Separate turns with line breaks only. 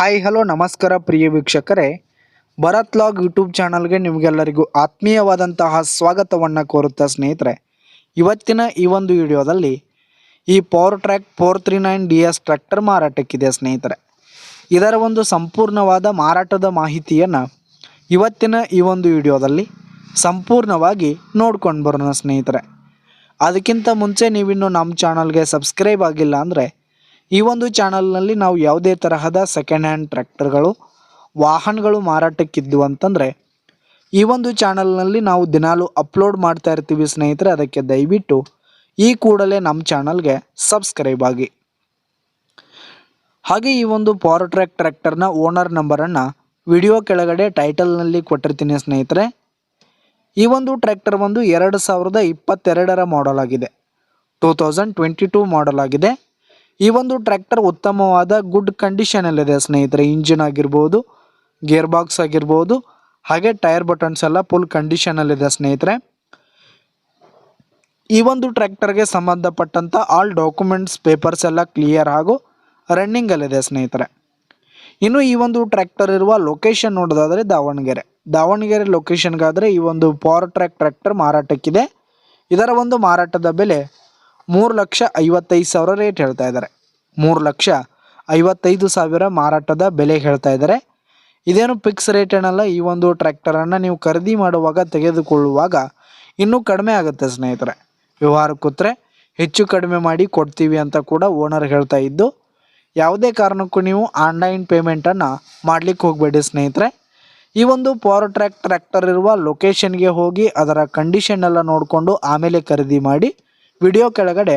Hi hello ನಮಸ್ಕಾರ ಪ್ರಿಯ ವೀಕ್ಷಕರೇ. Bharat log YouTube ಚಾನಲ್ಗೆ ನಿಮಗೆಲ್ಲರಿಗೂ ಆತ್ಮೀಯವಾದಂತಹ ಸ್ವಾಗತವನ್ನು ಕೋರುತ್ತಾ ಸ್ನೇಹಿತರೆ. ಇವತ್ತಿನ ಈ ಒಂದು ವಿಡಿಯೋದಲ್ಲಿ ಈ power track four three nine D S tractor ಮಾರಾಟಕ್ಕಿದೆ ಸ್ನೇಹಿತರೆ. ಇದರ ಒಂದು ಸಂಪೂರ್ಣವಾದ ಮಾರಾಟದ ಮಾಹಿತಿಯನ್ನು ಇವತ್ತಿನ ಈ ಒಂದು ವಿಡಿಯೋದಲ್ಲಿ ಸಂಪೂರ್ಣವಾಗಿ ನೋಡ್ಕೊಂಡು ಬರೋಣ ಸ್ನೇಹಿತರೆ. ಅದಕ್ಕಿಂತ ಮುಂಚೆ ನೀವಿನ್ನು ನಮ್ಮ ಚಾನಲ್ಗೆ ಸಬ್ಸ್ಕ್ರೈಬ್ ಆಗಿಲ್ಲ ಅಂದರೆ ಈ ಒಂದು ಚಾನಲ್ನಲ್ಲಿ ನಾವು ಯಾವುದೇ ತರಹದ ಸೆಕೆಂಡ್ ಹ್ಯಾಂಡ್ ಟ್ರ್ಯಾಕ್ಟರ್ಗಳು ವಾಹನಗಳು ಮಾರಾಟಕ್ಕಿದ್ದು ಅಂತಂದರೆ ಈ ಒಂದು ಚಾನಲ್ನಲ್ಲಿ ನಾವು ದಿನಾಲು ಅಪ್ಲೋಡ್ ಮಾಡ್ತಾ ಇರ್ತೀವಿ ಸ್ನೇಹಿತರೆ, ಅದಕ್ಕೆ ದಯವಿಟ್ಟು ಈ ಕೂಡಲೇ ನಮ್ಮ ಚಾನಲ್ಗೆ ಸಬ್ಸ್ಕ್ರೈಬ್ ಆಗಿ. ಹಾಗೆ ಈ ಒಂದು ಪವರ್ ಟ್ರ್ಯಾಕ್ ಟ್ರ್ಯಾಕ್ಟರ್ನ ಓನರ್ ನಂಬರನ್ನು ವಿಡಿಯೋ ಕೆಳಗಡೆ ಟೈಟಲ್ನಲ್ಲಿ ಕೊಟ್ಟಿರ್ತೀನಿ ಸ್ನೇಹಿತರೆ. ಈ ಒಂದು ಟ್ರ್ಯಾಕ್ಟರ್ ಬಂದು ಎರಡು ಸಾವಿರದ ಇಪ್ಪತ್ತೆರಡರ ಮಾಡಲ್ ಆಗಿದೆ. Two thousand twenty two model ಆಗಿದೆ. ಈ ಒಂದು ಟ್ರ್ಯಾಕ್ಟರ್ ಉತ್ತಮವಾದ ಗುಡ್ ಕಂಡೀಷನಲ್ಲಿದೆ ಸ್ನೇಹಿತರೆ. ಇಂಜಿನ್ ಆಗಿರ್ಬೋದು ಗೇರ್ ಬಾಕ್ಸ್ ಆಗಿರ್ಬೋದು, ಹಾಗೆ ಟೈರ್ ಬಟನ್ಸ್ ಎಲ್ಲ ಫುಲ್ ಕಂಡೀಷನಲ್ಲಿದೆ ಸ್ನೇಹಿತರೆ. ಈ ಒಂದು ಟ್ರ್ಯಾಕ್ಟರ್ಗೆ ಸಂಬಂಧಪಟ್ಟಂಥ ಆಲ್ ಡಾಕ್ಯುಮೆಂಟ್ಸ್ ಪೇಪರ್ಸ್ ಎಲ್ಲ ಕ್ಲಿಯರ್ ಹಾಗೂ ರನ್ನಿಂಗಲ್ಲಿದೆ ಸ್ನೇಹಿತರೆ. ಇನ್ನು ಈ ಒಂದು ಟ್ರ್ಯಾಕ್ಟರ್ ಇರುವ ಲೊಕೇಶನ್ ನೋಡೋದಾದರೆ ದಾವಣಗೆರೆ. ದಾವಣಗೆರೆ ಲೊಕೇಶನ್ಗಾದರೆ ಈ ಒಂದು ಪವರ್ ಟ್ರ್ಯಾಕ್ ಟ್ರ್ಯಾಕ್ಟರ್ ಮಾರಾಟಕ್ಕಿದೆ. ಇದರ ಒಂದು ಮಾರಾಟದ ಬೆಲೆ ಮೂರು ಲಕ್ಷ ಐವತ್ತೈದು ಸಾವಿರ ರೇಟ್ ಹೇಳ್ತಾ ಇದ್ದಾರೆ. ಮೂರು ಲಕ್ಷ ಐವತ್ತೈದು ಸಾವಿರ ಮಾರಾಟದ ಬೆಲೆ ಹೇಳ್ತಾ ಇದ್ದಾರೆ. ಇದೇನು ಫಿಕ್ಸ್ ರೇಟ್ ಏನಲ್ಲ, ಈ ಒಂದು ಟ್ರ್ಯಾಕ್ಟರನ್ನು ನೀವು ಖರೀದಿ ಮಾಡುವಾಗ ತೆಗೆದುಕೊಳ್ಳುವಾಗ ಇನ್ನೂ ಕಡಿಮೆ ಆಗುತ್ತೆ ಸ್ನೇಹಿತರೆ. ವ್ಯವಹಾರ ಕೂತ್ರೆ ಹೆಚ್ಚು ಕಡಿಮೆ ಮಾಡಿ ಕೊಡ್ತೀವಿ ಅಂತ ಕೂಡ ಓನರ್ ಹೇಳ್ತಾ ಇದ್ದು, ಯಾವುದೇ ಕಾರಣಕ್ಕೂ ನೀವು ಆನ್ಲೈನ್ ಪೇಮೆಂಟನ್ನು ಮಾಡಲಿಕ್ಕೆ ಹೋಗಬೇಡಿ ಸ್ನೇಹಿತರೆ. ಈ ಒಂದು ಪವರ್ ಟ್ರ್ಯಾಕ್ ಟ್ರ್ಯಾಕ್ಟರ್ ಇರುವ ಲೊಕೇಶನ್ಗೆ ಹೋಗಿ ಅದರ ಕಂಡೀಷನ್ ಎಲ್ಲ ನೋಡಿಕೊಂಡು ಆಮೇಲೆ ಖರೀದಿ ಮಾಡಿ ವಿಡಿಯೋ ಕೆಳಗಡೆ